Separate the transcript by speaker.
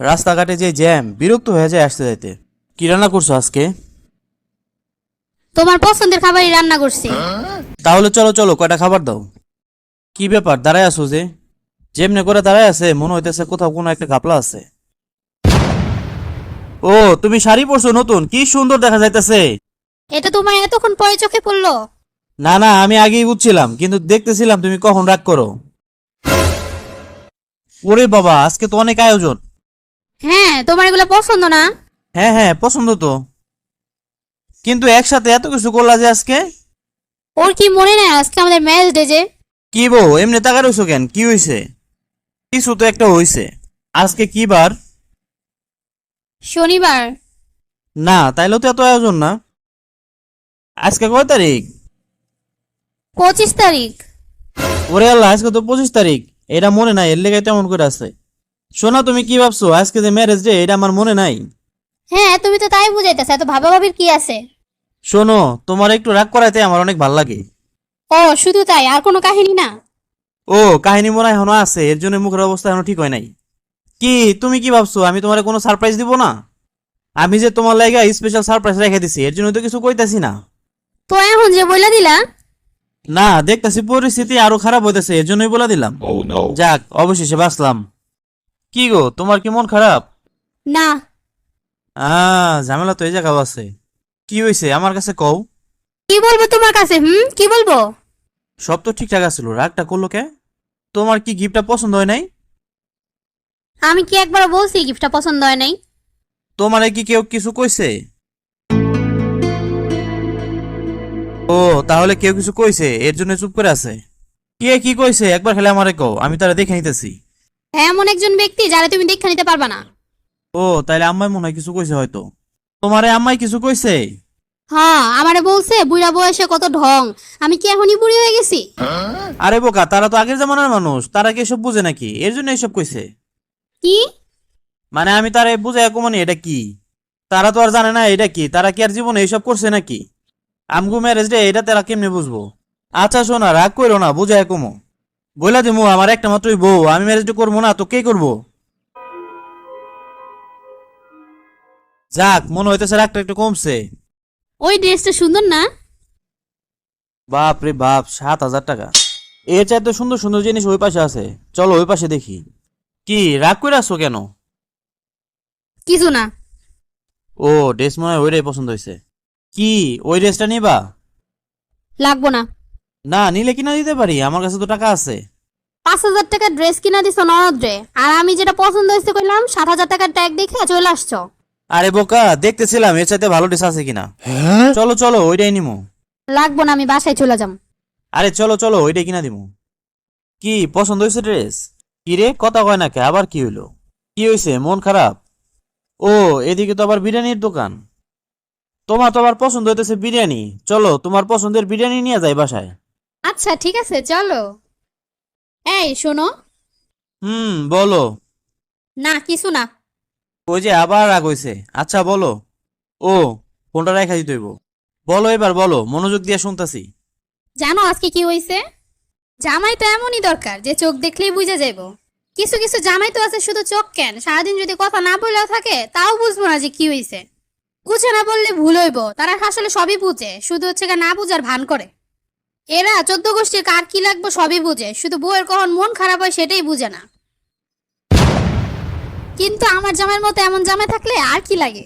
Speaker 1: রাস্তাঘাটে যে জ্যাম বিরক্ত হয়ে যায় আসতে যাইতে। কি রান্না করছ আজকে?
Speaker 2: তোমার পছন্দের খাবারই রান্না করছি।
Speaker 1: তাহলে চলো চলো কয়টা খাবার দাও? কি ব্যাপার দাঁড়ায় আছো যে? যেমনে করে দাঁড়ায় আছে মনে হইতেছে কোথাও কোনো একটা ঘাপলা আছে। ও তুমি শাড়ি পরছো নতুন কি সুন্দর দেখা যাইতেছে।
Speaker 2: এটা তোমার এতক্ষণ পরে চোখে পড়ল?
Speaker 1: না না আমি আগেই বুঝছিলাম কিন্তু দেখতেছিলাম তুমি কখন রাগ করো। ওরে বাবা আজকে তো অনেক আয়োজন।
Speaker 2: হ্যাঁ তোমার এগুলো পছন্দ না?
Speaker 1: হ্যাঁ হ্যাঁ পছন্দ তো। কিন্তু একসাথে এত কিছু করলা যে আজকে?
Speaker 2: ওর কি মনে নেই আজকে আমাদের ম্যাচ ডে যে?
Speaker 1: কি বউ এমনি টাকা রইছো কেন? কি হইছে? কিছু তো একটা হইছে। আজকে কি বার?
Speaker 2: শনিবার।
Speaker 1: না তাইলে তো এত আয়োজন না। আজকে কয় তারিখ?
Speaker 2: পঁচিশ তারিখ।
Speaker 1: ওরে আল্লাহ আজকে তো পঁচিশ তারিখ। এটা মনে নাই এর লেগে তেমন করে আছে। শোনা তুমি কি ভাবছ? আজকে যে ম্যারেজ ডে এটা আমার মনে নাই।
Speaker 2: হ্যাঁ তুমি তো তাই বুঝাইতেছ এত ভাবা ভাবির কি আছে?
Speaker 1: শোনো তোমার একটু রাগ করাইতে আমার অনেক ভালো লাগে।
Speaker 2: ও শুধু তাই আর কোনো কাহিনী না?
Speaker 1: ও কাহিনী মনে হয় এখনও আছে এর জন্য মুখের অবস্থা এখনও ঠিক হয় নাই। কি তুমি কি ভাবছ? আমি তোমার কোনো সারপ্রাইজ দিব না? আমি যে তোমার লাগা স্পেশাল সারপ্রাইজ রেখে দিছি এর জন্য তো কিছু কইতাছি না।
Speaker 2: তো এখন যে বইলা দিলা?
Speaker 1: না দেখতেছি পরিস্থিতি আরও খারাপ হইতেছে এর জন্যই বলে দিলাম।
Speaker 3: Oh
Speaker 1: যাক অবশেষে বাঁচলাম। কি গো তোমার কি মন খারাপ?
Speaker 2: না।
Speaker 1: আহ ঝামেলা তো এই জায়গাও আছে। কি হয়েছে আমার কাছে কও।
Speaker 2: কি বলব তোমার কাছে হুম? কি বলব?
Speaker 1: সব তো ঠিকঠাক আছিল রাগটা করল কে? তোমার কি গিফটটা পছন্দ হয় নাই?
Speaker 2: আমি কি একবার বলছি গিফটটা পছন্দ হয় নাই?
Speaker 1: তোমারে কি কেউ কিছু কইছে? ও তাহলে কেউ কিছু কইছে এর জন্য চুপ করে আছে। কে কি কইছে একবার খেলে আমারে কও আমি তারা দেখে নিতেছি।
Speaker 2: এমন একজন ব্যক্তি যারা তুমি দেখা নিতে পারবা না।
Speaker 1: ও তাইলে আম্মাই মনে হয় কিছু কইছে হয়তো। তোমারে আম্মাই কিছু কইছে?
Speaker 2: হ্যাঁ আমারে বলছে বুড়া বয়সে কত ঢং। আমি কি এখনই বুড়ি হয়ে গেছি?
Speaker 1: আরে বোকা তারা তো আগের জামানার মানুষ। তারা কি এসব বুঝে নাকি? এর জন্য এসব কইছে।
Speaker 2: কি?
Speaker 1: মানে আমি তারা বুঝে কমানি এটা কি? তারা তো আর জানে না এটা কি। তারা কি আর জীবনে এইসব করছে নাকি? আমগু ম্যারেজ ডে এটা তারা কেমনে বুঝব? আচ্ছা শোনা রাগ করো না বুঝায় কমো। বইলা দিমু আমার একটা মাত্রই বউ আমি ম্যারেজটা করব না তো কে করব? যাক মনে হইতেছে রাগটা একটু কমছে।
Speaker 2: ওই ড্রেসটা সুন্দর না?
Speaker 1: বাপ রে বাপ সাত হাজার টাকা। এর চাইতে সুন্দর সুন্দর জিনিস ওই পাশে আছে। চলো ওই পাশে দেখি। কি রাগ করে আসছো কেন?
Speaker 2: কিছু না।
Speaker 1: ও ড্রেস মনে হয় ওইটাই পছন্দ হয়েছে কি ওই ড্রেসটা নিবা?
Speaker 2: লাগবো না।
Speaker 1: না নিলে কিনা দিতে পারি? আমার কাছে তো টাকা আছে।
Speaker 2: পাঁচ হাজার টাকার ড্রেস কিনা দিছো ননদরে। আর আমি যেটা পছন্দ হয়েছে কইলাম সাত হাজার টাকার ট্যাগ দেখে চলে আসছো।
Speaker 1: আরে বোকা দেখতেছিলাম এর চাইতে ভালো ড্রেস আছে কিনা। চলো চলো ওইটাই নিমো।
Speaker 2: লাগবো না আমি বাসায় চলে যাম।
Speaker 1: আরে চলো চলো ওইটাই কিনা দিমু। কি পছন্দ হয়েছে ড্রেস? কি রে কথা কয় না কে আবার কি হইল? কি হয়েছে মন খারাপ? ও এদিকে তো আবার বিরিয়ানির দোকান। তোমার তো আবার পছন্দ হইতেছে বিরিয়ানি। চলো তোমার পছন্দের বিরিয়ানি নিয়ে যাই বাসায়।
Speaker 2: আচ্ছা ঠিক আছে চলো। এই শোনো।
Speaker 1: হুম বলো।
Speaker 2: না কিছু না।
Speaker 1: ওই যে আবার রাগ হইছে। আচ্ছা বলো। ও ফোনটা রেখা দিতে হইব। বলো এবার বলো। মনোযোগ দিয়ে শুনতাছি।
Speaker 2: জানো আজকে কি হয়েছে জামাই তো এমনই দরকার যে চোখ দেখলেই বুঝে যাইব। কিছু কিছু জামাই তো আছে শুধু চোখ কেন। সারাদিন যদি কথা না বলেও থাকে তাও বুঝব না যে কি হয়েছে বুঝে না বললে ভুল হইব। তারা আসলে সবই বুঝে। শুধু হচ্ছে না বুঝার ভান করে। এরা চোদ্দ গোষ্ঠীর কার কি লাগবে সবই বুঝে। শুধু বউয়ের কখন মন খারাপ হয় সেটাই বুঝে না। কিন্তু আমার জামাইয়ের মতো এমন জামাই থাকলে আর কি লাগে?